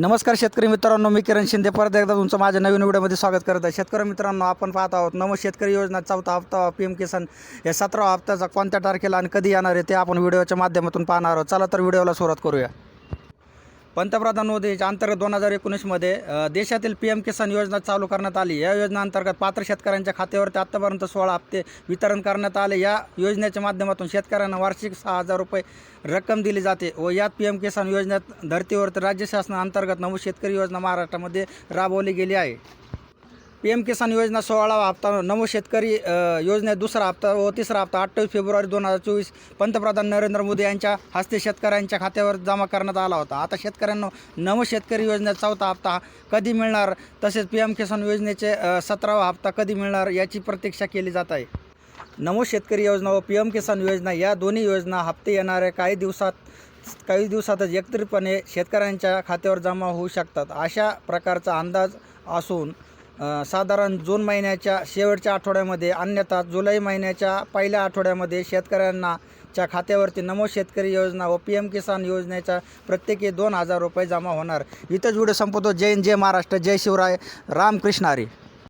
नमस्कार शेतकरी मित्रांनो मी किरण शिंदे. परत एकदा तुमचं माझ्या नवीन व्हिडिओमध्ये स्वागत करत आहे. शेतकरी मित्रांनो आपण पाहत आहोत नम शेतकरी योजना चौथा हप्ता पी एम किसान या सतरा हप्त्याचा कोणत्या तारखेला आणि कधी येणार आहे ते आपण व्हिडिओच्या माध्यमातून पाहणार आहोत. चला तर व्हिडिओला सुरुवात करूया. पंतप्रधान मोदीच्या अंतर्गत दोन हजार एकोणीसमध्ये देशातील पी एम किसान योजना चालू करण्यात आली. या योजनेअंतर्गत पात्र शेतकऱ्यांच्या खात्यावरती आत्तापर्यंत सोळा हप्ते वितरण करण्यात आले. या योजनेच्या माध्यमातून शेतकऱ्यांना वार्षिक सहा हजार रुपये रक्कम दिली जाते व यात पी एम किसान योजनेत धर्तीवर राज्य शासनाअंतर्गत नऊ शेतकरी योजना महाराष्ट्रामध्ये राबवली गेली आहे. पी एम किसान योजना सोळावा हप्ता नमो शेतकरी योजनेत दुसरा हप्ता व तिसरा हप्ता अठ्ठावीस फेब्रुवारी दोन हजार चोवीस पंतप्रधान नरेंद्र मोदी यांच्या हस्ते शेतकऱ्यांच्या खात्यावर जमा करण्यात आला होता. आता शेतकऱ्यांना नमो शेतकरी योजनेत चौथा हप्ता कधी मिळणार? तसेच पी एम किसान योजनेचे सतरावा हप्ता कधी मिळणार याची प्रतीक्षा केली जात आहे. नमो शेतकरी योजना व पी एम किसान योजना या दोन्ही योजना हप्ते येणाऱ्या काही दिवसात काही दिवसातच एकत्रितपणे शेतकऱ्यांच्या खात्यावर जमा होऊ शकतात. अशा प्रकारचा अंदाज असून साधारण जून महिन्याच्या शेवटच्या आठवड्यामध्ये अन्यथा जुलै महिन्याच्या पहिल्या आठवड्यामध्ये शेतकऱ्यांना च्या खात्यावरती नमो शेतकरी योजना व पी एम किसान योजनेच्या प्रत्येकी दोन हजार रुपये जमा होणार. इथंच व्हिडिओ संपवतो. जय हिंद, जय महाराष्ट्र जय शिवराय रामकृष्ण हरी.